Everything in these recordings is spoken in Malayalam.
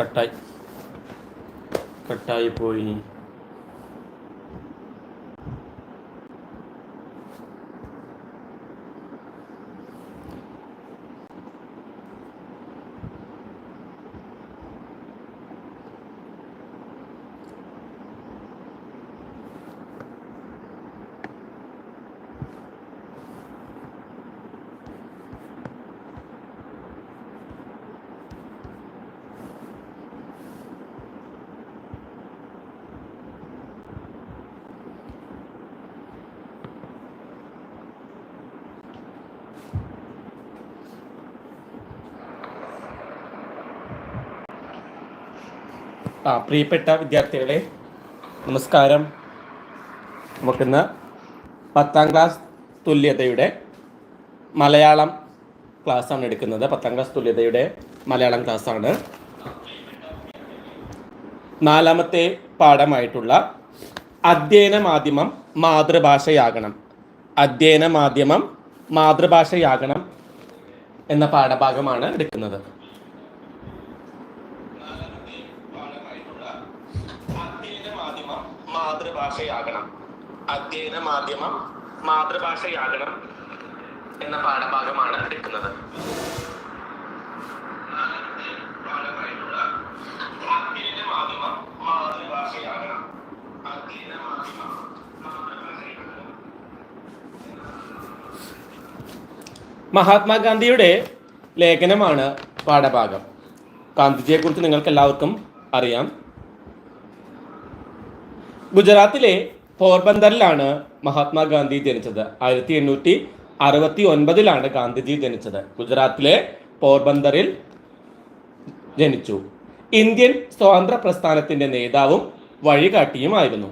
കട്ടായി. കട്ടായി പോയി. ആ പ്രിയപ്പെട്ട വിദ്യാർത്ഥികളെ നമസ്കാരം. നമുക്കിന്ന് പത്താം ക്ലാസ് തുല്യതയുടെ മലയാളം ക്ലാസ്സാണ് എടുക്കുന്നത്. പത്താം ക്ലാസ് തുല്യതയുടെ മലയാളം ക്ലാസ്സാണ്. നാലാമത്തെ പാഠമായിട്ടുള്ള അധ്യയന മാധ്യമം മാതൃഭാഷയാകണം. അധ്യയന മാധ്യമം മാതൃഭാഷയാകണം എന്ന പാഠഭാഗമാണ് എടുക്കുന്നത്. മാതൃഭാഷയാകണം. അധ്യയന മാധ്യമം മാതൃഭാഷയാകണം എന്ന പാഠഭാഗമാണ് എടുക്കുന്നത്. മഹാത്മാഗാന്ധിയുടെ ലേഖനമാണ് പാഠഭാഗം. ഗാന്ധിജിയെക്കുറിച്ച് നിങ്ങൾക്ക് എല്ലാവർക്കും അറിയാം. ഗുജറാത്തിലെ പോർബന്ദറിലാണ് മഹാത്മാഗാന്ധി ജനിച്ചത്. ആയിരത്തി എണ്ണൂറ്റി അറുപത്തി ഒൻപതിലാണ് ഗാന്ധിജി ജനിച്ചത്. ഗുജറാത്തിലെ പോർബന്ദറിൽ ജനിച്ചു. ഇന്ത്യൻ സ്വാതന്ത്ര്യ പ്രസ്ഥാനത്തിന്റെ നേതാവും വഴികാട്ടിയുമായിരുന്നു.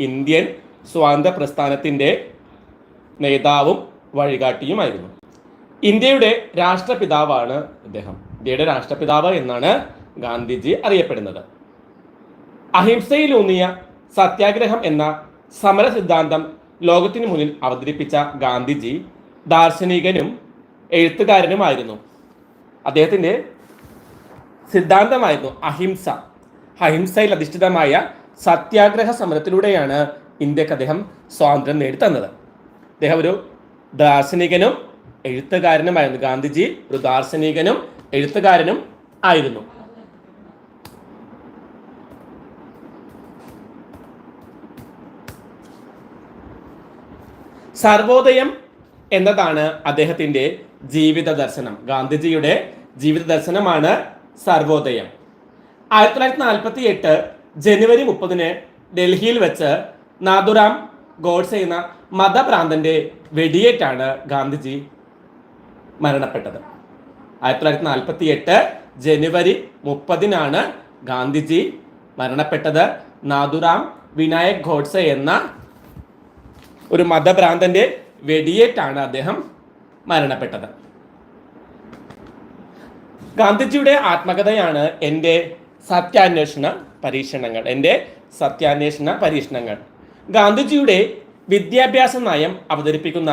ഇന്ത്യൻ സ്വാതന്ത്ര്യ പ്രസ്ഥാനത്തിന്റെ നേതാവും വഴികാട്ടിയുമായിരുന്നു. ഇന്ത്യയുടെ രാഷ്ട്രപിതാവാണ് അദ്ദേഹം ഇന്ത്യയുടെ രാഷ്ട്രപിതാവ് എന്നാണ് ഗാന്ധിജി അറിയപ്പെടുന്നത്. അഹിംസയിലൂന്നിയ സത്യാഗ്രഹം എന്ന സമര സിദ്ധാന്തം ലോകത്തിനു മുന്നിൽ അവതരിപ്പിച്ച ഗാന്ധിജി ദാർശനികനും എഴുത്തുകാരനുമായിരുന്നു. അദ്ദേഹത്തിന്റെ സിദ്ധാന്തമായിരുന്നു അഹിംസ. അഹിംസയിൽ അധിഷ്ഠിതമായ സത്യാഗ്രഹ സമരത്തിലൂടെയാണ് ഇന്ത്യയ്ക്ക് അദ്ദേഹം സ്വാതന്ത്ര്യം നേടിത്തന്നത്. അദ്ദേഹം ഒരു ദാർശനികനും എഴുത്തുകാരനുമായിരുന്നു. ഗാന്ധിജി ഒരു ദാർശനികനും എഴുത്തുകാരനും ആയിരുന്നു. സർവോദയം എന്നതാണ് അദ്ദേഹത്തിന്റെ ജീവിത ദർശനം. ഗാന്ധിജിയുടെ ജീവിത ദർശനമാണ് സർവോദയം. ആയിരത്തി തൊള്ളായിരത്തി നാൽപ്പത്തി എട്ട് ജനുവരി മുപ്പതിന് ഡൽഹിയിൽ വെച്ച് നാഥുറാം ഗോഡ്സെ എന്ന മതഭ്രാന്തന്റെ വെടിയേറ്റാണ് ഗാന്ധിജി മരണപ്പെട്ടത്. ആയിരത്തി തൊള്ളായിരത്തി നാൽപ്പത്തി എട്ട് ജനുവരി മുപ്പതിനാണ് ഗാന്ധിജി മരണപ്പെട്ടത്. നാഥുറാം വിനായക് ഗോഡ്സെ എന്ന ഒരു മതഭ്രാന്തന്റെ വെടിയേറ്റാണ് അദ്ദേഹം മരണപ്പെട്ടത്. ഗാന്ധിജിയുടെ ആത്മകഥയാണ് എന്റെ സത്യാന്വേഷണ പരീക്ഷണങ്ങൾ എന്റെ സത്യാന്വേഷണ പരീക്ഷണങ്ങൾ. ഗാന്ധിജിയുടെ വിദ്യാഭ്യാസ നയം അവതരിപ്പിക്കുന്ന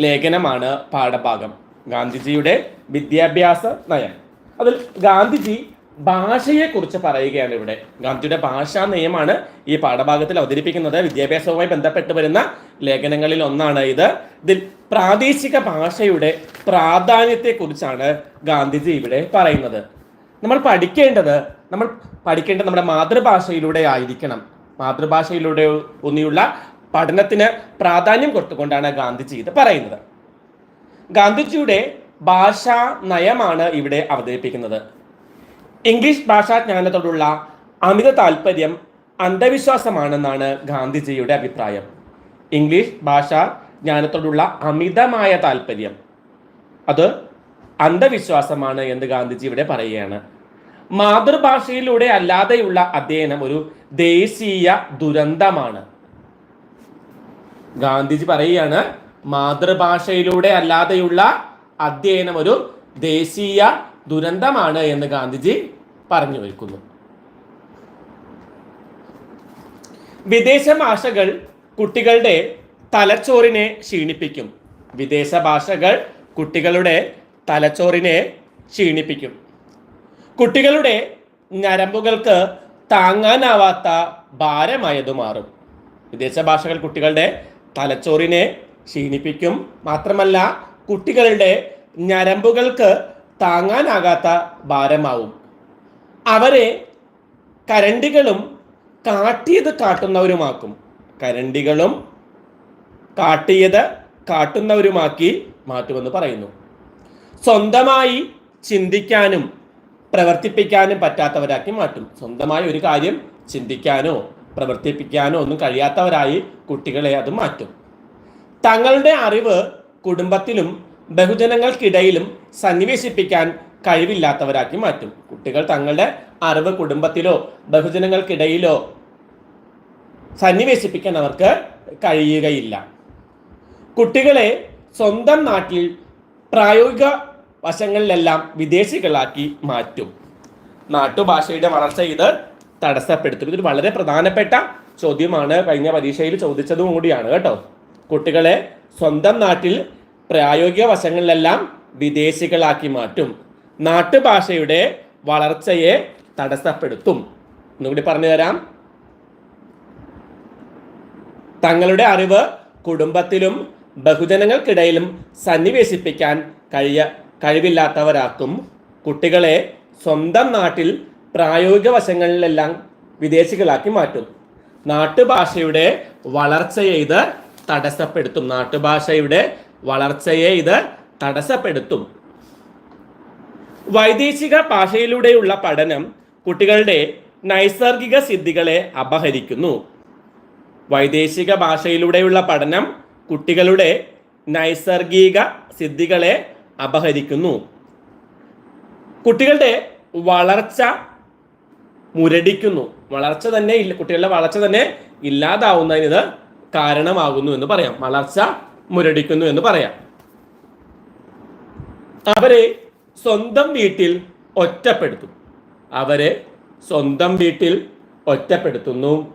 ലേഖനമാണ് പാഠഭാഗം. ഗാന്ധിജിയുടെ വിദ്യാഭ്യാസ നയം. അതിൽ ഗാന്ധിജി ഭാഷയെക്കുറിച്ച് പറയുകയാണ് ഇവിടെ. ഗാന്ധിയുടെ ഭാഷാ നയമാണ് ഈ പാഠഭാഗത്തിൽ അവതരിപ്പിക്കുന്നത്. വിദ്യാഭ്യാസവുമായി ബന്ധപ്പെട്ട് വരുന്ന ലേഖനങ്ങളിൽ ഒന്നാണ് ഇത്. ഇതിൽ പ്രാദേശിക ഭാഷയുടെ പ്രാധാന്യത്തെക്കുറിച്ചാണ് ഗാന്ധിജി ഇവിടെ പറയുന്നത്. നമ്മൾ പഠിക്കേണ്ടത് നമ്മൾ പഠിക്കേണ്ടത് നമ്മുടെ മാതൃഭാഷയിലൂടെ ആയിരിക്കണം. മാതൃഭാഷയിലൂടെ ഒന്നിയുള്ള പഠനത്തിന് പ്രാധാന്യം കൊടുത്തുകൊണ്ടാണ് ഗാന്ധിജി ഇത് പറയുന്നത്. ഗാന്ധിജിയുടെ ഭാഷാ നയമാണ് ഇവിടെ അവതരിപ്പിക്കുന്നത്. ഇംഗ്ലീഷ് ഭാഷാജ്ഞാനത്തോടുള്ള അമിത താല്പര്യം അന്ധവിശ്വാസമാണെന്നാണ് ഗാന്ധിജിയുടെ അഭിപ്രായം. ഇംഗ്ലീഷ് ഭാഷാ ജ്ഞാനത്തോടുള്ള അമിതമായ താല്പര്യം അത് അന്ധവിശ്വാസമാണ് എന്ന് ഗാന്ധിജി ഇവിടെ പറയുകയാണ്. മാതൃഭാഷയിലൂടെ അല്ലാതെയുള്ള അധ്യയനം ഒരു ദേശീയ ദുരന്തമാണ്. ഗാന്ധിജി പറയുകയാണ് മാതൃഭാഷയിലൂടെ അല്ലാതെയുള്ള അധ്യയനം ഒരു ദേശീയ ദുരന്തമാണ് എന്ന് ഗാന്ധിജി പറഞ്ഞു വയ്ക്കുന്നു വിദേശ ഭാഷകൾ കുട്ടികളുടെ തലച്ചോറിനെ ക്ഷീണിപ്പിക്കും. വിദേശ ഭാഷകൾ കുട്ടികളുടെ തലച്ചോറിനെ ക്ഷീണിപ്പിക്കും. കുട്ടികളുടെ ഞരമ്പുകൾക്ക് താങ്ങാനാവാത്ത ഭാരമായതു മാറും. വിദേശ ഭാഷകൾ കുട്ടികളുടെ തലച്ചോറിനെ ക്ഷീണിപ്പിക്കും. മാത്രമല്ല കുട്ടികളുടെ ഞരമ്പുകൾക്ക് താങ്ങാനാകാത്ത ഭാരമാവും. അവരെ കരണ്ടികളും കാട്ടിയത് കാട്ടുന്നവരുമാക്കും. കരണ്ടികളും കാട്ടിയത് കാട്ടുന്നവരുമാക്കി മാറ്റുമെന്ന് പറയുന്നു. സ്വന്തമായി ചിന്തിക്കാനും പ്രവർത്തിപ്പിക്കാനും പറ്റാത്തവരാക്കി മാറ്റും. സ്വന്തമായി ഒരു കാര്യം ചിന്തിക്കാനോ പ്രവർത്തിപ്പിക്കാനോ ഒന്നും കഴിയാത്തവരായി കുട്ടികളെ അത് മാറ്റും. തങ്ങളുടെ അറിവ് കുടുംബത്തിലും ബഹുജനങ്ങൾക്കിടയിലും സന്നിവേശിപ്പിക്കാൻ കഴിവില്ലാത്തവരാക്കി മാറ്റും. കുട്ടികൾ തങ്ങളുടെ അറിവ് കുടുംബത്തിലോ ബഹുജനങ്ങൾക്കിടയിലോ സന്നിവേശിപ്പിക്കാൻ അവർക്ക് കഴിയുകയില്ല. കുട്ടികളെ സ്വന്തം നാട്ടിൽ പ്രായോഗിക വശങ്ങളിലെല്ലാം വിദേശികളാക്കി മാറ്റും. നാട്ടുഭാഷയുടെ വളർച്ച ഇത് തടസ്സപ്പെടുത്തും. ഇതൊരു വളരെ പ്രധാനപ്പെട്ട ചോദ്യമാണ്. കഴിഞ്ഞ പരീക്ഷയിൽ ചോദിച്ചതും കൂടിയാണ് കേട്ടോ. കുട്ടികളെ സ്വന്തം നാട്ടിൽ പ്രായോഗിക വശങ്ങളിലെല്ലാം വിദേശികളാക്കി മാറ്റും. നാട്ടുഭാഷയുടെ വളർച്ചയെ തടസ്സപ്പെടുത്തും. ഒന്നുകൂടി പറഞ്ഞു തരാം. തങ്ങളുടെ അറിവ് കുടുംബത്തിലും ബഹുജനങ്ങൾക്കിടയിലും സന്നിവേശിപ്പിക്കാൻ കഴിയ കഴിവില്ലാത്തവരാക്കും. കുട്ടികളെ സ്വന്തം നാട്ടിൽ പ്രായോഗിക വശങ്ങളിലെല്ലാം വിദേശികളാക്കി മാറ്റും. നാട്ടുഭാഷയുടെ വളർച്ചയെ ഇത് തടസ്സപ്പെടുത്തും. നാട്ടുഭാഷയുടെ വളർച്ചയെ ഇത് തടസ്സപ്പെടുത്തും. വൈദേശിക ഭാഷയിലൂടെയുള്ള പഠനം കുട്ടികളുടെ നൈസർഗിക സിദ്ധികളെ അപഹരിക്കുന്നു. വൈദേശിക ഭാഷയിലൂടെയുള്ള പഠനം കുട്ടികളുടെ നൈസർഗിക സിദ്ധികളെ അപഹരിക്കുന്നു. കുട്ടികളുടെ വളർച്ച മുരടിക്കുന്നു. വളർച്ച തന്നെ കുട്ടികളുടെ വളർച്ച തന്നെ ഇല്ലാതാവുന്നതിന് ഇത് കാരണമാകുന്നു എന്ന് പറയാം. വളർച്ച മുരടിക്കുന്നു എന്ന് പറയാം. അവരെ സ്വന്തം വീട്ടിൽ ഒറ്റപ്പെടുത്തും. അവരെ സ്വന്തം വീട്ടിൽ ഒറ്റപ്പെടുത്തുന്നു.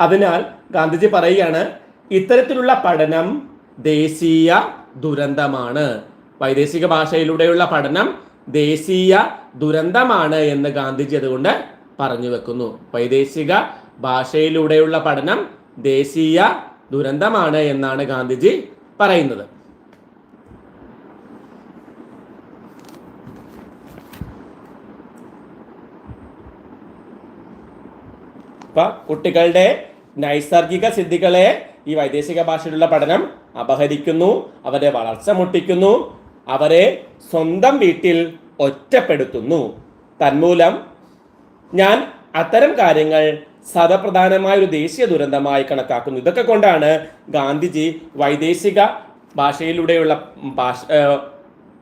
അതിനാൽ ഗാന്ധിജി പറയുകയാണ് ഇത്തരത്തിലുള്ള പഠനം ദേശീയ ദുരന്തമാണ്. വൈദേശിക ഭാഷയിലൂടെയുള്ള പഠനം ദേശീയ ദുരന്തമാണ് എന്ന് ഗാന്ധിജി അതുകൊണ്ട് പറഞ്ഞു വെക്കുന്നു. വൈദേശിക ഭാഷയിലൂടെയുള്ള പഠനം ദേശീയ ദുരന്തമാണ് എന്നാണ് ഗാന്ധിജി പറയുന്നത്. അപ്പൊ കുട്ടികളുടെ നൈസർഗിക സിദ്ധികളെ ഈ വൈദേശിക ഭാഷയിലുള്ള പഠനം അപഹരിക്കുന്നു അവരെ വളർച്ച മുട്ടിക്കുന്നു അവരെ സ്വന്തം വീട്ടിൽ ഒറ്റപ്പെടുത്തുന്നു. തന്മൂലം ഞാൻ അത്തരം കാര്യങ്ങൾ സദപ്രധാനമായ ഒരു ദേശീയ ദുരന്തമായി കണക്കാക്കുന്നു. ഇതൊക്കെ കൊണ്ടാണ് ഗാന്ധിജി വൈദേശിക ഭാഷയിലൂടെയുള്ള ഭാഷ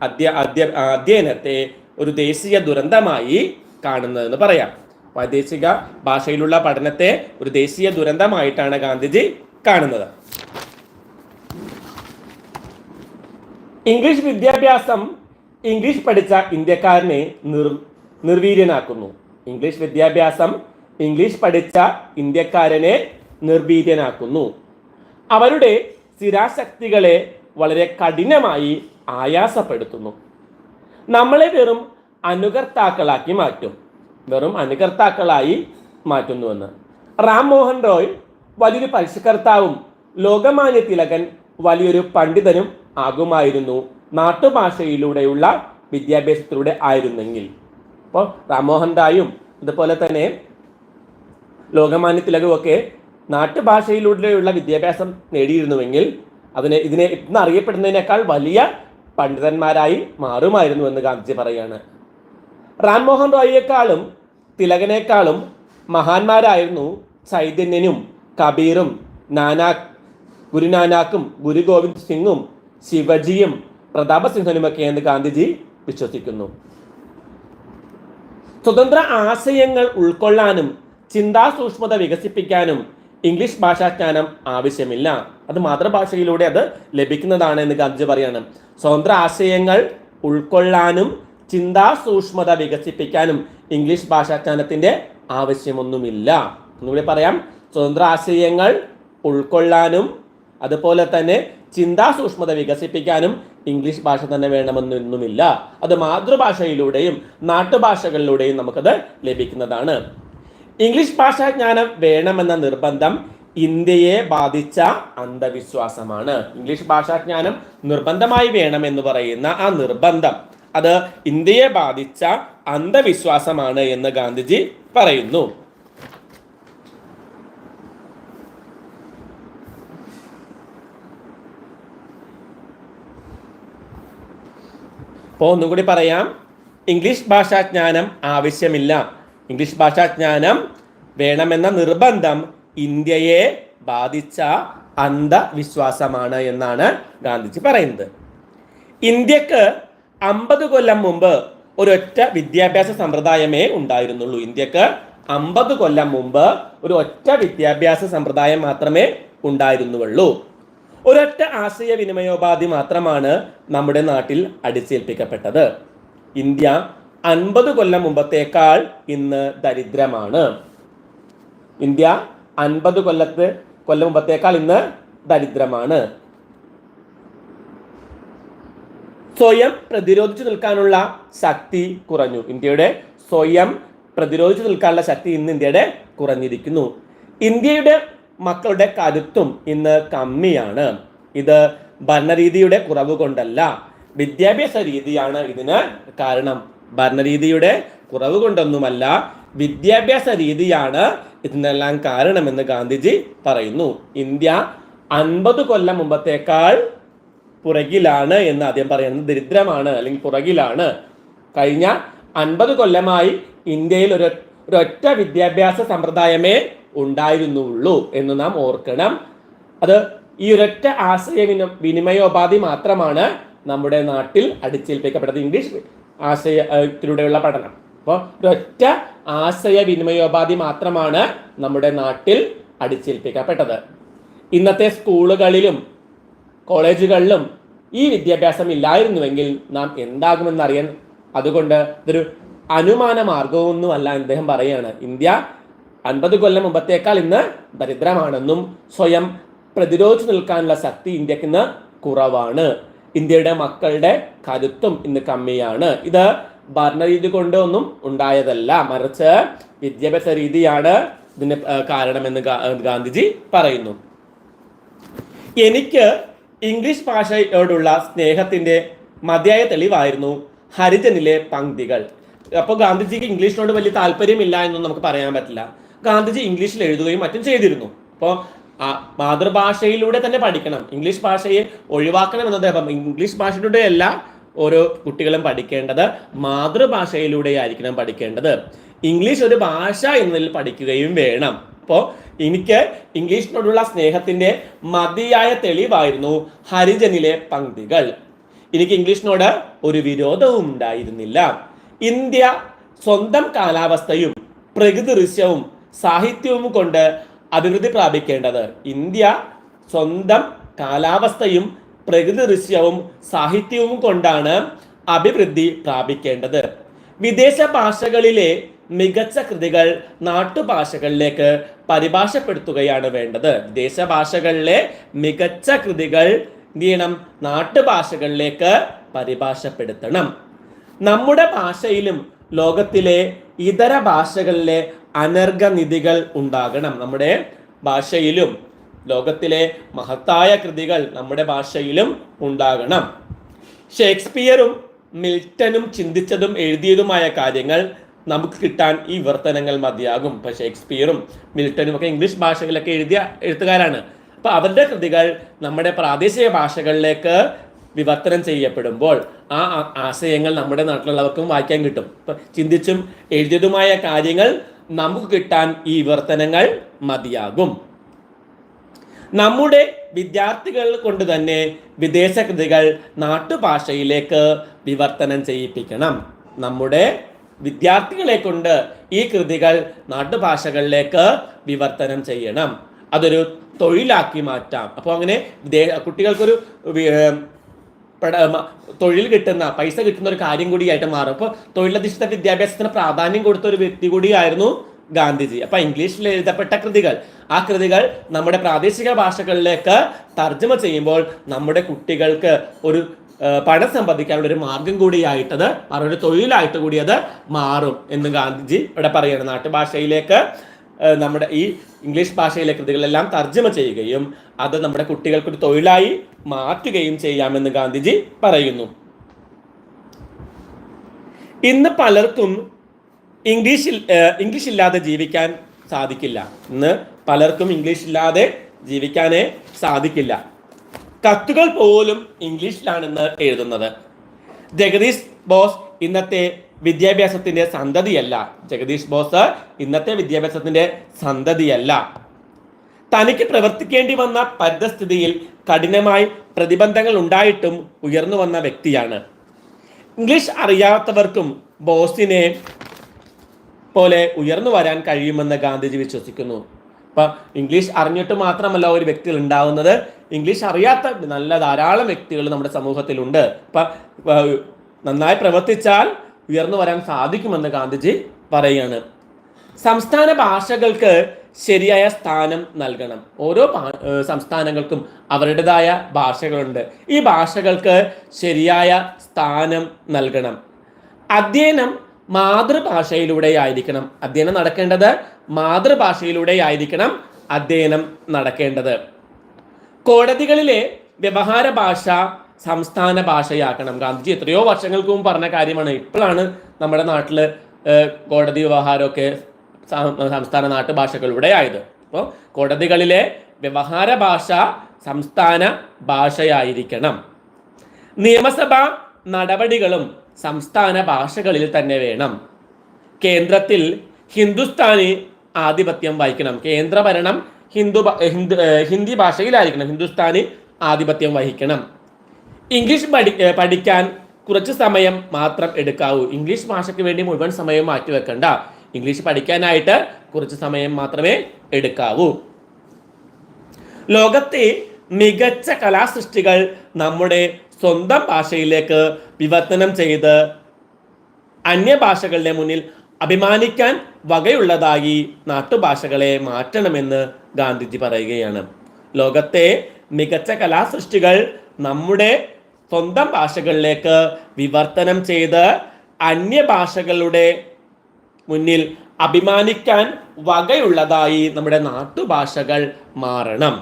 അധ്യ അധ്യ അധ്യയനത്തെ ഒരു ദേശീയ ദുരന്തമായി കാണുന്നതെന്ന് പറയാം. വൈദേശിക ഭാഷയിലുള്ള പഠനത്തെ ഒരു ദേശീയ ദുരന്തമായിട്ടാണ് ഗാന്ധിജി കാണുന്നത്. ഇംഗ്ലീഷ് വിദ്യാഭ്യാസം ഇംഗ്ലീഷ് പഠിച്ച ഇന്ത്യക്കാരനെ നിർ നിർവീര്യനാക്കുന്നു. ഇംഗ്ലീഷ് വിദ്യാഭ്യാസം ഇംഗ്ലീഷ് പഠിച്ച ഇന്ത്യക്കാരനെ നിർഭീതനാക്കുന്നു അവരുടെ സ്ഥിരാശക്തികളെ വളരെ കഠിനമായി ആയാസപ്പെടുത്തുന്നു. നമ്മളെ വെറും അനുകർത്താക്കളാക്കി മാറ്റും. വെറും അനുകർത്താക്കളായി മാറ്റുന്നുവെന്ന്. റാം മോഹൻ റോയ് വലിയൊരു പരിഷ്കർത്താവും ലോകമാന്യ തിലകൻ വലിയൊരു പണ്ഡിതനും ആകുമായിരുന്നു നാട്ടുഭാഷയിലൂടെയുള്ള വിദ്യാഭ്യാസത്തിലൂടെ ആയിരുന്നെങ്കിൽ. ഇപ്പോൾ റാം മോഹൻ റായും അതുപോലെ തന്നെ ലോകമാന്യ തിലകുമൊക്കെ നാട്ടുഭാഷയിലൂടെയുള്ള വിദ്യാഭ്യാസം നേടിയിരുന്നുവെങ്കിൽ അതിനെ ഇതിനെ ഇന്ന് അറിയപ്പെടുന്നതിനേക്കാൾ വലിയ പണ്ഡിതന്മാരായി മാറുമായിരുന്നു എന്ന് ഗാന്ധിജി പറയാണ് റാംമോഹൻ റോയിയേക്കാളും തിലകനേക്കാളും മഹാന്മാരായിരുന്നു ചൈതന്യനും കബീറും നാനാക് ഗുരുനാനാക്കും ഗുരു ഗോവിന്ദ് സിംഗും ശിവജിയും പ്രതാപസിംഹനുമൊക്കെ എന്ന് ഗാന്ധിജി വിശ്വസിക്കുന്നു. സ്വതന്ത്ര ആശയങ്ങൾ ഉൾക്കൊള്ളാനും ചിന്താസൂക്ഷ്മത വികസിപ്പിക്കാനും ഇംഗ്ലീഷ് ഭാഷാജ്ഞാനം ആവശ്യമില്ല. അത് മാതൃഭാഷയിലൂടെ അത് ലഭിക്കുന്നതാണ് എന്ന് ഗാന്ധിജി പറയാണ്. സ്വതന്ത്ര ആശയങ്ങൾ ഉൾക്കൊള്ളാനും ചിന്താസൂക്ഷ്മത വികസിപ്പിക്കാനും ഇംഗ്ലീഷ് ഭാഷാജ്ഞാനത്തിന്റെ ആവശ്യമൊന്നുമില്ല. ഒന്നുകൂടി പറയാം. സ്വതന്ത്ര ആശയങ്ങൾ ഉൾക്കൊള്ളാനും അതുപോലെ തന്നെ ചിന്താസൂക്ഷ്മത വികസിപ്പിക്കാനും ഇംഗ്ലീഷ് ഭാഷ തന്നെ വേണമെന്നൊന്നുമില്ല. അത് മാതൃഭാഷയിലൂടെയും നാട്ടുഭാഷകളിലൂടെയും നമുക്കത് ലഭിക്കുന്നതാണ്. ഇംഗ്ലീഷ് ഭാഷാജ്ഞാനം വേണമെന്ന നിർബന്ധം ഇന്ത്യയെ ബാധിച്ച അന്ധവിശ്വാസമാണ്. ഇംഗ്ലീഷ് ഭാഷാജ്ഞാനം നിർബന്ധമായി വേണം എന്ന് പറയുന്ന ആ നിർബന്ധം അത് ഇന്ത്യയെ ബാധിച്ച അന്ധവിശ്വാസമാണ് എന്ന് ഗാന്ധിജി പറയുന്നു. അപ്പോൾ ഒന്നുകൂടി പറയാം. ഇംഗ്ലീഷ് ഭാഷാജ്ഞാനം ആവശ്യമില്ല. ഇംഗ്ലീഷ് ഭാഷാജ്ഞാനം വേണമെന്ന നിർബന്ധം ഇന്ത്യയെ ബാധിച്ച അന്ധവിശ്വാസമാണ് എന്നാണ് ഗാന്ധിജി പറയുന്നത്. ഇന്ത്യയ്ക്ക് അമ്പത് കൊല്ലം മുമ്പ് ഒരൊറ്റ വിദ്യാഭ്യാസ സമ്പ്രദായമേ ഉണ്ടായിരുന്നുള്ളൂ. ഇന്ത്യയ്ക്ക് അമ്പത് കൊല്ലം മുമ്പ് ഒരു ഒറ്റ വിദ്യാഭ്യാസ സമ്പ്രദായം മാത്രമേ ഉണ്ടായിരുന്നുള്ളൂ. ഒരൊറ്റ ആശയവിനിമയോപാധി മാത്രമാണ് നമ്മുടെ നാട്ടിൽ അടിച്ചേൽപ്പിക്കപ്പെട്ടത്. ഇന്ത്യ അൻപത് കൊല്ലം മുമ്പത്തേക്കാൾ ഇന്ന് ദരിദ്രമാണ്. ഇന്ത്യ അൻപത് കൊല്ലത്ത് കൊല്ലം മുമ്പത്തേക്കാൾ ഇന്ന് ദരിദ്രമാണ്. സ്വയം പ്രതിരോധിച്ചു നിൽക്കാനുള്ള ശക്തി കുറഞ്ഞു. ഇന്ത്യയുടെ സ്വയം പ്രതിരോധിച്ചു നിൽക്കാനുള്ള ശക്തി ഇന്ന് ഇന്ത്യയുടെ കുറഞ്ഞിരിക്കുന്നു. ഇന്ത്യയുടെ മക്കളുടെ കരുത്തും ഇന്ന് കമ്മിയാണ്. ഇത് ഭരണരീതിയുടെ കുറവ് കൊണ്ടല്ല വിദ്യാഭ്യാസ രീതിയാണ് ഇതിന് കാരണം. ഭരണരീതിയുടെ കുറവ് കൊണ്ടൊന്നുമല്ല വിദ്യാഭ്യാസ രീതിയാണ് ഇതിനെല്ലാം കാരണമെന്ന് ഗാന്ധിജി പറയുന്നു. ഇന്ത്യ അൻപത് കൊല്ലം മുമ്പത്തേക്കാൾ പുറകിലാണ് എന്ന് ആദ്യം പറയുന്നത്. ദരിദ്രമാണ് അല്ലെങ്കിൽ പുറകിലാണ്. കഴിഞ്ഞ അൻപത് കൊല്ലമായി ഇന്ത്യയിൽ ഒരു ഒരൊറ്റ വിദ്യാഭ്യാസ സമ്പ്രദായമേ ഉണ്ടായിരുന്നുള്ളൂ എന്ന് നാം ഓർക്കണം. അത് ഈ ഒരൊറ്റ ആശയ വിന വിനിമയോപാധി മാത്രമാണ് നമ്മുടെ നാട്ടിൽ അടിച്ചേൽപ്പിക്കപ്പെട്ടത്. ഇംഗ്ലീഷ് ആശയത്തിലൂടെയുള്ള പഠനം. അപ്പോൾ ഒറ്റ ആശയവിനിമയോപാധി മാത്രമാണ് നമ്മുടെ നാട്ടിൽ അടിച്ചേൽപ്പിക്കപ്പെട്ടത്. ഇന്നത്തെ സ്കൂളുകളിലും കോളേജുകളിലും ഈ വിദ്യാഭ്യാസം ഇല്ലായിരുന്നുവെങ്കിൽ നാം എന്താകുമെന്നറിയാൻ അതുകൊണ്ട് ഇതൊരു അനുമാന മാർഗമൊന്നുമല്ല അദ്ദേഹം പറയുകയാണ്. ഇന്ത്യ അൻപത് കൊല്ലം മുമ്പത്തേക്കാൾ ഇന്ന് ദരിദ്രമാണെന്നും സ്വയം പ്രതിരോധിച്ചു നിൽക്കാനുള്ള ശക്തി ഇന്ത്യയ്ക്ക് ഇന്ന് കുറവാണ്. ഇന്ത്യയുടെ മക്കളുടെ കരുത്തും ഇന്ന് കമ്മിയാണ്. ഇത് ഭരണരീതി കൊണ്ടൊന്നും ഉണ്ടായതല്ല. മറിച്ച് വിദ്യാഭ്യാസ രീതിയാണ് ഇതിന് കാരണമെന്ന് ഗാന്ധിജി പറയുന്നു. എനിക്ക് ഇംഗ്ലീഷ് ഭാഷയോടുള്ള സ്നേഹത്തിന്റെ മതിയായ തെളിവായിരുന്നു ഹരിജനിലെ പങ്ക്തികൾ. അപ്പോൾ ഗാന്ധിജിക്ക് ഇംഗ്ലീഷിനോട് വലിയ താല്പര്യമില്ല എന്നൊന്നും നമുക്ക് പറയാൻ പറ്റില്ല. ഗാന്ധിജി ഇംഗ്ലീഷിൽ എഴുതുകയും മറ്റും ചെയ്തിരുന്നു. അപ്പോൾ മാതൃഭാഷയിലൂടെ തന്നെ പഠിക്കണം. ഇംഗ്ലീഷ് ഭാഷയെ ഒഴിവാക്കണം എന്നത് അപ്പം ഇംഗ്ലീഷ് ഭാഷയുടെ അല്ല ഓരോ കുട്ടികളും പഠിക്കേണ്ടത് മാതൃഭാഷയിലൂടെ ആയിരിക്കണം പഠിക്കേണ്ടത്. ഇംഗ്ലീഷ് ഒരു ഭാഷ എന്നതിൽ പഠിക്കുകയും വേണം. അപ്പോൾ എനിക്ക് ഇംഗ്ലീഷിനോടുള്ള സ്നേഹത്തിന്റെ മതിയായ തെളിവായിരുന്നു ഹരിജനിലെ പങ്ക്തികൾ. എനിക്ക് ഇംഗ്ലീഷിനോട് ഒരു വിരോധവും ഉണ്ടായിരുന്നില്ല. ഇന്ത്യ സ്വന്തം കാലാവസ്ഥയും പ്രകൃതി ദൃശ്യവും സാഹിത്യവും കൊണ്ട് അഭിവൃദ്ധി പ്രാപിക്കേണ്ടത്. ഇന്ത്യ സ്വന്തം കാലാവസ്ഥയും പ്രകൃതി ദൃശ്യവും സാഹിത്യവും കൊണ്ടാണ് അഭിവൃദ്ധി പ്രാപിക്കേണ്ടത്. വിദേശ ഭാഷകളിലെ മികച്ച കൃതികൾ നാട്ടുഭാഷകളിലേക്ക് പരിഭാഷപ്പെടുത്തുകയാണ് വേണ്ടത്. വിദേശ ഭാഷകളിലെ മികച്ച കൃതികൾ എന്ത് ചെയ്യണം നാട്ടുഭാഷകളിലേക്ക് പരിഭാഷപ്പെടുത്തണം. നമ്മുടെ ഭാഷയിലും ലോകത്തിലെ ഇതര ഭാഷകളിലെ അനർഘനിധികൾ ഉണ്ടാകണം. നമ്മുടെ ഭാഷയിലും ലോകത്തിലെ മഹത്തായ കൃതികൾ നമ്മുടെ ഭാഷയിലും ഉണ്ടാകണം. ഷേക്സ്പിയറും മിൽട്ടനും ചിന്തിച്ചതും എഴുതിയതുമായ കാര്യങ്ങൾ നമുക്ക് കിട്ടാൻ ഈ വിവർത്തനങ്ങൾ മതിയാകും. ഇപ്പൊ ഷേക്സ്പിയറും മിൽട്ടനും ഒക്കെ ഇംഗ്ലീഷ് ഭാഷകളിലൊക്കെ എഴുതിയ എഴുത്തുകാരാണ്. അപ്പൊ അവരുടെ കൃതികൾ നമ്മുടെ പ്രാദേശിക ഭാഷകളിലേക്ക് വിവർത്തനം ചെയ്യപ്പെടുമ്പോൾ ആ ആശയങ്ങൾ നമ്മുടെ നാട്ടിലുള്ളവർക്കും വായിക്കാൻ കിട്ടും. ഇപ്പൊ ചിന്തിച്ചും എഴുതിയതുമായ കാര്യങ്ങൾ നമുക്ക് കിട്ടാൻ ഈ വിവർത്തനങ്ങൾ മതിയാകും. നമ്മുടെ വിദ്യാർത്ഥികൾ കൊണ്ട് തന്നെ വിദേശ കൃതികൾ നാട്ടുഭാഷയിലേക്ക് വിവർത്തനം ചെയ്യിപ്പിക്കണം. നമ്മുടെ വിദ്യാർത്ഥികളെ കൊണ്ട് ഈ കൃതികൾ നാട്ടുഭാഷകളിലേക്ക് വിവർത്തനം ചെയ്യണം. അതൊരു തൊഴിലാക്കി മാറ്റാം. അപ്പോൾ അങ്ങനെ കുട്ടികൾക്കൊരു തൊഴിൽ കിട്ടുന്ന പൈസ കിട്ടുന്ന ഒരു കാര്യം കൂടിയായിട്ട് മാറും. അപ്പോൾ തൊഴിലധിഷ്ഠിത വിദ്യാഭ്യാസത്തിന് പ്രാധാന്യം കൊടുത്ത ഒരു വ്യക്തി കൂടിയായിരുന്നു ഗാന്ധിജി. അപ്പൊ ഇംഗ്ലീഷിൽ എഴുതപ്പെട്ട കൃതികൾ. ആ കൃതികൾ നമ്മുടെ പ്രാദേശിക ഭാഷകളിലേക്ക് തർജമ ചെയ്യുമ്പോൾ നമ്മുടെ കുട്ടികൾക്ക് ഒരു പണം സമ്പാദിക്കാനുള്ള ഒരു മാർഗം കൂടിയായിട്ടത് അവരുടെ തൊഴിലായിട്ട് കൂടി അത് മാറും എന്ന് ഗാന്ധിജി ഇവിടെ പറയുന്നത് നാട്ടുഭാഷയിലേക്ക് നമ്മുടെ ഈ ഇംഗ്ലീഷ് ഭാഷയിലെ കൃതികളെല്ലാം തർജമ ചെയ്യുകയും അത് നമ്മുടെ കുട്ടികൾക്കൊരു തൊഴിലായി മാറ്റുകയും ചെയ്യാമെന്ന് ഗാന്ധിജി പറയുന്നു. ഇന്ന് പലർക്കും ഇംഗ്ലീഷിൽ ഇംഗ്ലീഷ് ഇല്ലാതെ ജീവിക്കാൻ സാധിക്കില്ല. ഇന്ന് പലർക്കും ഇംഗ്ലീഷ് ഇല്ലാതെ ജീവിക്കാനേ സാധിക്കില്ല. കത്തുകൾ പോലും ഇംഗ്ലീഷിലാണെന്ന് എഴുതുന്നത്. ജഗദീഷ് ബോസ് ഇന്നത്തെ വിദ്യാഭ്യാസത്തിന്റെ സന്തതിയല്ല. ജഗദീഷ് ബോസ് ഇന്നത്തെ വിദ്യാഭ്യാസത്തിന്റെ സന്തതിയല്ല. തനിക്ക് പ്രവർത്തിക്കേണ്ടി വന്ന പരിതസ്ഥിതിയിൽ കഠിനമായി പ്രതിബന്ധങ്ങൾ ഉണ്ടായിട്ടും ഉയർന്നു വന്ന വ്യക്തിയാണ്. ഇംഗ്ലീഷ് അറിയാത്തവർക്കും ബോസിനെ പോലെ ഉയർന്നു വരാൻ കഴിയുമെന്ന് ഗാന്ധിജി വിശ്വസിക്കുന്നു. അപ്പൊ ഇംഗ്ലീഷ് അറിഞ്ഞിട്ട് മാത്രമല്ല ഒരു വ്യക്തികൾ ഉണ്ടാവുന്നത്. ഇംഗ്ലീഷ് അറിയാത്ത നല്ല ധാരാളം വ്യക്തികൾ നമ്മുടെ സമൂഹത്തിലുണ്ട്. ഇപ്പം നന്നായി പ്രവർത്തിച്ചാൽ ഉയർന്നു വരാൻ സാധിക്കുമെന്ന് ഗാന്ധിജി പറയുകയാണ്. സംസ്ഥാന ഭാഷകൾക്ക് ശരിയായ സ്ഥാനം നൽകണം. ഓരോ സംസ്ഥാനങ്ങൾക്കും അവരുടേതായ ഭാഷകളുണ്ട്. ഈ ഭാഷകൾക്ക് ശരിയായ സ്ഥാനം നൽകണം. അധ്യയനം മാതൃഭാഷയിലൂടെ ആയിരിക്കണം അധ്യയനം നടക്കേണ്ടത് മാതൃഭാഷയിലൂടെ ആയിരിക്കണം അധ്യയനം നടക്കേണ്ടത്. കോടതികളിലെ വ്യവഹാര ഭാഷ സംസ്ഥാന ഭാഷയാക്കണം. ഗാന്ധിജി എത്രയോ വർഷങ്ങൾക്ക് മുമ്പ് പറഞ്ഞ കാര്യമാണ്. ഇപ്പോഴാണ് നമ്മുടെ നാട്ടിൽ കോടതി വ്യവഹാരമൊക്കെ സംസ്ഥാന നാട്ടുഭാഷകളിലൂടെ ആയത്. അപ്പോൾ കോടതികളിലെ വ്യവഹാര ഭാഷ സംസ്ഥാന ഭാഷയായിരിക്കണം. നിയമസഭാ നടപടികളും സംസ്ഥാന ഭാഷകളിൽ തന്നെ വേണം. കേന്ദ്രത്തിൽ ഹിന്ദുസ്ഥാനി ആധിപത്യം വഹിക്കണം. കേന്ദ്രഭരണം ഹിന്ദു ഹിന്ദി ഭാഷയിലായിരിക്കണം. ഹിന്ദുസ്ഥാനി ആധിപത്യം വഹിക്കണം. ഇംഗ്ലീഷ് പഠി പഠിക്കാൻ കുറച്ച് സമയം മാത്രം എടുക്കാവൂ. ഇംഗ്ലീഷ് ഭാഷയ്ക്ക് വേണ്ടി മുഴുവൻ സമയം മാറ്റി വെക്കണ്ട. ഇംഗ്ലീഷ് പഠിക്കാനായിട്ട് കുറച്ച് സമയം മാത്രമേ എടുക്കാവൂ. ലോകത്തെ മികച്ച കലാസൃഷ്ടികൾ നമ്മുടെ സ്വന്തം ഭാഷയിലേക്ക് വിവർത്തനം ചെയ്ത് അന്യഭാഷകളുടെ മുന്നിൽ അഭിമാനിക്കാൻ വകയുള്ളതായി നാട്ടുഭാഷകളെ മാറ്റണമെന്ന് ഗാന്ധിജി പറയുകയാണ്. ലോകത്തെ മികച്ച കലാസൃഷ്ടികൾ നമ്മുടെ സ്വന്തം ഭാഷകളിലേക്ക് വിവർത്തനം ചെയ്ത് അന്യഭാഷകളുടെ മുന്നിൽ അഭിമാനിക്കാൻ വകയുള്ളതായി നമ്മുടെ നാട്ടുഭാഷകൾ മാറണം.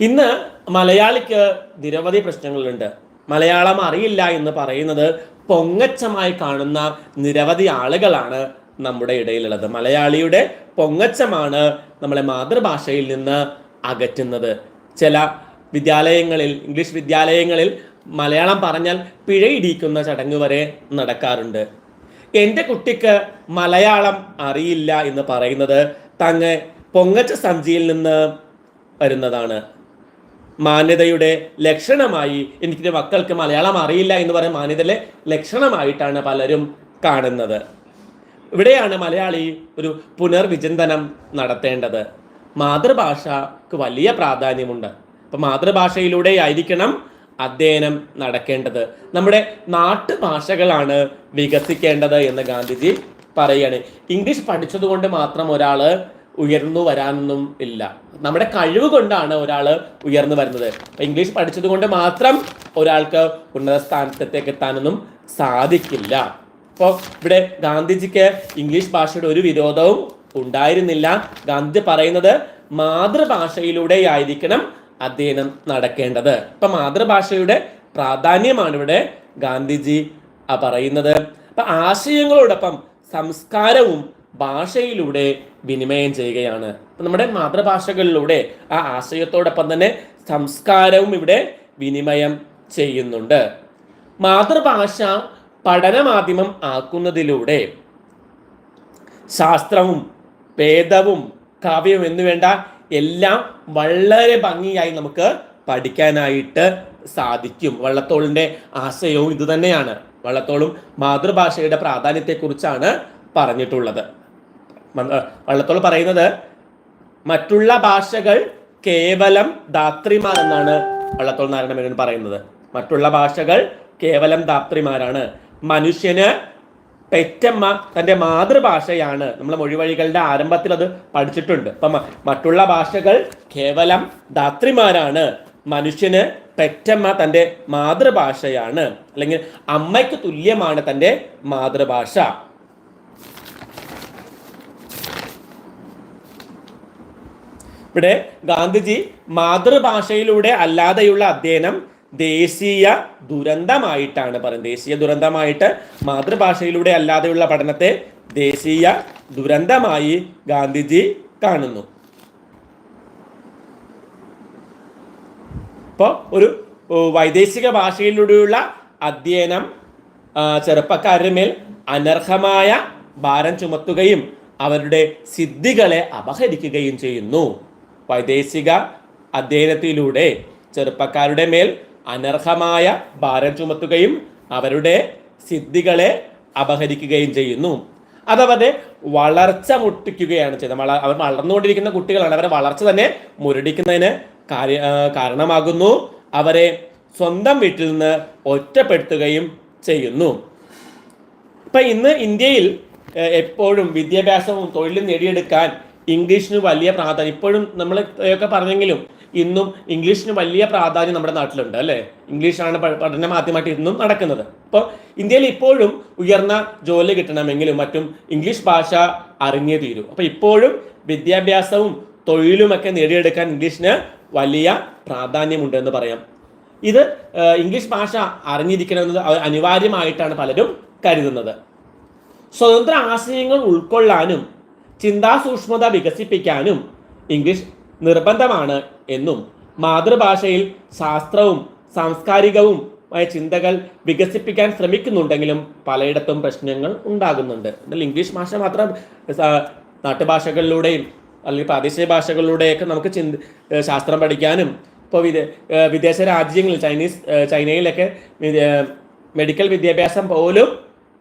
ഇന്ന് മലയാളിക്ക് നിരവധി പ്രശ്നങ്ങളുണ്ട്. മലയാളം അറിയില്ല എന്ന് പറയുന്നത് പൊങ്ങച്ചമായി കാണുന്ന നിരവധി ആളുകളാണ് നമ്മുടെ ഇടയിലുള്ളത്. മലയാളിയുടെ പൊങ്ങച്ചമാണ് നമ്മളെ മാതൃഭാഷയിൽ നിന്ന് അകറ്റുന്നത്. ചില വിദ്യാലയങ്ങളിൽ ഇംഗ്ലീഷ് വിദ്യാലയങ്ങളിൽ മലയാളം പറഞ്ഞാൽ പിഴയിടിക്കുന്ന ചടങ്ങ് വരെ നടക്കാറുണ്ട്. എന്റെ കുട്ടിക്ക് മലയാളം അറിയില്ല എന്ന് പറയുന്നത് തങ്ങ് പൊങ്ങച്ച സഞ്ചിയിൽ നിന്ന് വരുന്നതാണ്. മാന്യതയുടെ ലക്ഷണമായി എനിക്ക് മക്കൾക്ക് മലയാളം അറിയില്ല എന്ന് പറയുന്ന മാന്യതയിലെ ലക്ഷണമായിട്ടാണ് പലരും കാണുന്നത്. ഇവിടെയാണ് മലയാളി ഒരു പുനർവിചിന്തനം നടത്തേണ്ടത്. മാതൃഭാഷക്ക് വലിയ പ്രാധാന്യമുണ്ട്. അപ്പൊ മാതൃഭാഷയിലൂടെ ആയിരിക്കണം അധ്യയനം നടക്കേണ്ടത്. നമ്മുടെ നാട്ടുഭാഷകളാണ് വികസിക്കേണ്ടത് എന്ന് ഗാന്ധിജി പറയാണ്. ഇംഗ്ലീഷ് പഠിച്ചതുകൊണ്ട് മാത്രം ഒരാൾ ഉയർന്നു വരാനൊന്നും ഇല്ല. നമ്മുടെ കഴിവ് കൊണ്ടാണ് ഒരാൾ ഉയർന്നു വരുന്നത്. ഇംഗ്ലീഷ് പഠിച്ചത് കൊണ്ട് മാത്രം ഒരാൾക്ക് ഉന്നത സ്ഥാനത്തേക്ക് എത്താനൊന്നും സാധിക്കില്ല. അപ്പോൾ ഇവിടെ ഗാന്ധിജിക്ക് ഇംഗ്ലീഷ് ഭാഷയുടെ ഒരു വിരോധവും ഉണ്ടായിരുന്നില്ല. ഗാന്ധി പറയുന്നത് മാതൃഭാഷയിലൂടെ ആയിരിക്കണം അധ്യയനം നടക്കേണ്ടത്. ഇപ്പൊ മാതൃഭാഷയുടെ പ്രാധാന്യമാണ് ഇവിടെ ഗാന്ധിജി പറയുന്നത്. അപ്പൊ ആശയങ്ങളോടൊപ്പം സംസ്കാരവും ഭാഷയിലൂടെ വിനിമയം ചെയ്യുകയാണ്. നമ്മുടെ മാതൃഭാഷകളിലൂടെ ആ ആശയത്തോടൊപ്പം തന്നെ സംസ്കാരവും ഇവിടെ വിനിമയം ചെയ്യുന്നുണ്ട്. മാതൃഭാഷ പഠനമാധ്യമം ആക്കുന്നതിലൂടെ ശാസ്ത്രവും വേദവും കാവ്യവും എന്നുവേണ്ട എല്ലാം വളരെ ഭംഗിയായി നമുക്ക് പഠിക്കാനായിട്ട് സാധിക്കും. വള്ളത്തോളിന്റെ ആശയവും ഇതുതന്നെയാണ് വള്ളത്തോളും മാതൃഭാഷയുടെ പ്രാധാന്യത്തെക്കുറിച്ചാണ് പറഞ്ഞിട്ടുള്ളത്. വള്ളത്തോൾ പറയുന്നത് മറ്റുള്ള ഭാഷകൾ കേവലം ധാത്രിമാർ എന്നാണ് വള്ളത്തോൾ നാരായണമേനോൻ പറയുന്നത്. മറ്റുള്ള ഭാഷകൾ കേവലം ധാത്രിമാരാണ്. മനുഷ്യന് പെറ്റമ്മ തന്റെ മാതൃഭാഷയാണ്. നമ്മൾ മൊഴിവഴികളുടെ ആരംഭത്തിൽ അത് പഠിച്ചിട്ടുണ്ട്. അപ്പം മറ്റുള്ള ഭാഷകൾ കേവലം ധാത്രിമാരാണ്. മനുഷ്യന് പെറ്റമ്മ തന്റെ മാതൃഭാഷയാണ്. അല്ലെങ്കിൽ അമ്മയ്ക്ക് തുല്യമാണ് തന്റെ മാതൃഭാഷ. ഇവിടെ ഗാന്ധിജി മാതൃഭാഷയിലൂടെ അല്ലാതെയുള്ള അധ്യയനം ദേശീയ ദുരന്തമായിട്ടാണ് പറയുന്നത്. ദേശീയ ദുരന്തമായിട്ട് മാതൃഭാഷയിലൂടെ അല്ലാതെയുള്ള പഠനത്തെ ദേശീയ ദുരന്തമായി ഗാന്ധിജി കാണുന്നു. ഇപ്പോൾ ഒരു വൈദേശിക ഭാഷയിലൂടെയുള്ള അധ്യയനം ചെറുപ്പക്കാരുടെ മേൽ അനർഹമായ ഭാരം ചുമത്തുകയും അവരുടെ സിദ്ധികളെ അപഹരിക്കുകയും ചെയ്യുന്നു. വൈദേശിക അധ്യയനത്തിലൂടെ ചെറുപ്പക്കാരുടെ മേൽ അനർഹമായ ഭാരം ചുമത്തുകയും അവരുടെ സിദ്ധികളെ അപഹരിക്കുകയും ചെയ്യുന്നു. അതവരുടെ വളർച്ച മുട്ടിക്കുകയാണ് ചെയ്യുന്നത് വള അവർ വളർന്നുകൊണ്ടിരിക്കുന്ന കുട്ടികളാണ്. അവരെ വളർച്ച തന്നെ മുരടിക്കുന്നതിന് കാര്യ കാരണമാകുന്നു. അവരെ സ്വന്തം വീട്ടിൽ നിന്ന് ഒറ്റപ്പെടുത്തുകയും ചെയ്യുന്നു. ഇപ്പൊ ഇന്ന് ഇന്ത്യയിൽ എപ്പോഴും വിദ്യാഭ്യാസവും തൊഴിലും നേടിയെടുക്കാൻ ഇംഗ്ലീഷിന് വലിയ പ്രാധാന്യം ഇപ്പോഴും നമ്മൾ ഒക്കെ പറഞ്ഞെങ്കിലും ഇന്നും ഇംഗ്ലീഷിന് വലിയ പ്രാധാന്യം നമ്മുടെ നാട്ടിലുണ്ട് അല്ലേ? ഇംഗ്ലീഷാണ് പഠന മാധ്യമമായിട്ട് ഇന്നും നടക്കുന്നത്. അപ്പോൾ ഇന്ത്യയിൽ ഇപ്പോഴും ഉയർന്ന ജോലി കിട്ടണമെങ്കിലും മറ്റും ഇംഗ്ലീഷ് ഭാഷ അറിഞ്ഞേ തീരൂ. അപ്പോൾ ഇപ്പോഴും വിദ്യാഭ്യാസവും തൊഴിലുമൊക്കെ നേടിയെടുക്കാൻ ഇംഗ്ലീഷിന് വലിയ പ്രാധാന്യമുണ്ട് എന്ന് പറയാം. ഇത് ഇംഗ്ലീഷ് ഭാഷ അറിഞ്ഞിരിക്കണമെന്നത് അനിവാര്യമായിട്ടാണ് പലരും കരുതുന്നത്. സ്വതന്ത്ര ആശയങ്ങൾ ഉൾക്കൊള്ളാനും ചിന്താസൂക്ഷ്മത വികസിപ്പിക്കാനും ഇംഗ്ലീഷ് നിർബന്ധമാണ് എന്നും മാതൃഭാഷയിൽ ശാസ്ത്രവും സാംസ്കാരികവും ആയ ചിന്തകൾ വികസിപ്പിക്കാൻ ശ്രമിക്കുന്നുണ്ടെങ്കിലും പലയിടത്തും പ്രശ്നങ്ങൾ ഉണ്ടാകുന്നുണ്ട്. എന്നാൽ ഇംഗ്ലീഷ് ഭാഷ മാത്രം നാട്ടുഭാഷകളിലൂടെയും അല്ലെങ്കിൽ പ്രാദേശിക ഭാഷകളിലൂടെയൊക്കെ നമുക്ക് ചിന്ത ശാസ്ത്രം പഠിക്കാനും ഇപ്പോൾ വിദേ വിദേശ രാജ്യങ്ങളിൽ ചൈനീസ് ചൈനയിലൊക്കെ മെഡിക്കൽ വിദ്യാഭ്യാസം പോലും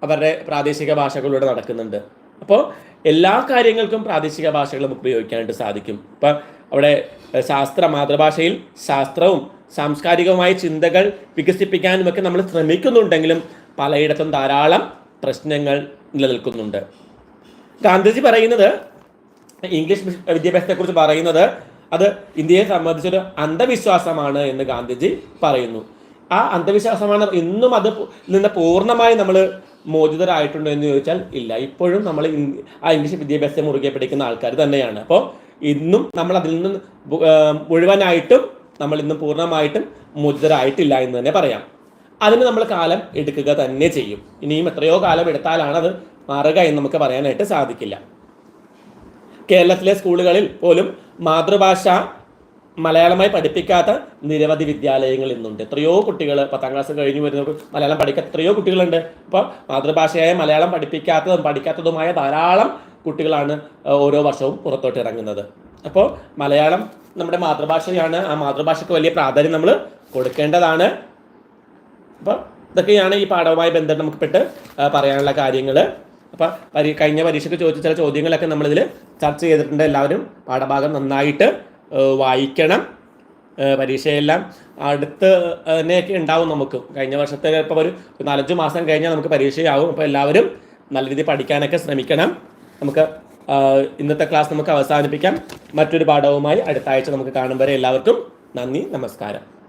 അവരുടെ പ്രാദേശിക ഭാഷകളിലൂടെ നടക്കുന്നുണ്ട്. അപ്പോൾ എല്ലാ കാര്യങ്ങൾക്കും പ്രാദേശിക നമുക്ക് ഉപയോഗിക്കാനായിട്ട് സാധിക്കും. ഇപ്പം അവിടെ ശാസ്ത്ര മാതൃഭാഷയിൽ ശാസ്ത്രവും സാംസ്കാരികവുമായ ചിന്തകൾ വികസിപ്പിക്കാനും ഒക്കെ നമ്മൾ ശ്രമിക്കുന്നുണ്ടെങ്കിലും പലയിടത്തും ധാരാളം പ്രശ്നങ്ങൾ നിലനിൽക്കുന്നുണ്ട്. ഗാന്ധിജി പറയുന്നത് ഇംഗ്ലീഷ് വിദ്യാഭ്യാസത്തെക്കുറിച്ച് പറയുന്നത് അത് ഇന്ത്യയെ സംബന്ധിച്ചൊരു അന്ധവിശ്വാസമാണ് എന്ന് ഗാന്ധിജി പറയുന്നു. ആ അന്ധവിശ്വാസമാണ് ഇന്നും അത് നിന്ന് പൂർണമായി നമ്മൾ മോചിതരായിട്ടുണ്ടോ എന്ന് ചോദിച്ചാൽ ഇല്ല. ഇപ്പോഴും നമ്മൾ ആ ഇംഗ്ലീഷ് വിദ്യാഭ്യാസത്തെ മുറുകെ പിടിക്കുന്ന ആൾക്കാർ തന്നെയാണ്. അപ്പോൾ ഇന്നും നമ്മൾ അതിൽ നിന്ന് മുഴുവനായിട്ടും നമ്മൾ ഇന്നും പൂർണമായിട്ടും മോചിതരായിട്ടില്ല എന്ന് തന്നെ പറയാം. അതിന് നമ്മൾ കാലം എടുക്കുക തന്നെ ചെയ്യും. ഇനിയും എത്രയോ കാലം എടുത്താലാണ് അത് മാറുക എന്ന് നമുക്ക് പറയാനായിട്ട് സാധിക്കില്ല. കേരളത്തിലെ സ്കൂളുകളിൽ പോലും മാതൃഭാഷ മലയാളമായി പഠിപ്പിക്കാത്ത നിരവധി വിദ്യാലയങ്ങൾ ഇന്നുണ്ട്. എത്രയോ കുട്ടികൾ പത്താം ക്ലാസ് കഴിഞ്ഞു വരുന്ന മലയാളം പഠിക്കാത്ത എത്രയോ കുട്ടികളുണ്ട്. അപ്പോൾ മാതൃഭാഷയായ മലയാളം പഠിപ്പിക്കാത്തതും പഠിക്കാത്തതുമായ ധാരാളം കുട്ടികളാണ് ഓരോ വർഷവും പുറത്തോട്ട് ഇറങ്ങുന്നത്. അപ്പോൾ മലയാളം നമ്മുടെ മാതൃഭാഷയാണ്. ആ മാതൃഭാഷയ്ക്ക് വലിയ പ്രാധാന്യം നമ്മൾ കൊടുക്കേണ്ടതാണ്. അപ്പോൾ ഇതൊക്കെയാണ് ഈ പാഠവുമായി ബന്ധപ്പെട്ട് നമുക്ക് പെട്ട് പറയാനുള്ള കാര്യങ്ങൾ. അപ്പോൾ പരി കഴിഞ്ഞ പരീക്ഷയ്ക്ക് ചോദിച്ച ചില ചോദ്യങ്ങളൊക്കെ നമ്മളിതിൽ ചർച്ച ചെയ്തിട്ടുണ്ട്. എല്ലാവരും പാഠഭാഗം നന്നായിട്ട് വായിക്കണം. പരീക്ഷയെല്ലാം അടുത്ത് തന്നെ ഉണ്ടാവും നമുക്ക്. കഴിഞ്ഞ വർഷത്തെ ഇപ്പോൾ ഒരു നാലഞ്ച് മാസം കഴിഞ്ഞാൽ നമുക്ക് പരീക്ഷയാവും. അപ്പോൾ എല്ലാവരും നല്ല രീതിയിൽ പഠിക്കാനൊക്കെ ശ്രമിക്കണം. നമുക്ക് ഇന്നത്തെ ക്ലാസ് നമുക്ക് അവസാനിപ്പിക്കാം. മറ്റൊരു പാഠവുമായി അടുത്ത ആഴ്ച നമുക്ക് കാണും വരെ എല്ലാവർക്കും നന്ദി നമസ്കാരം.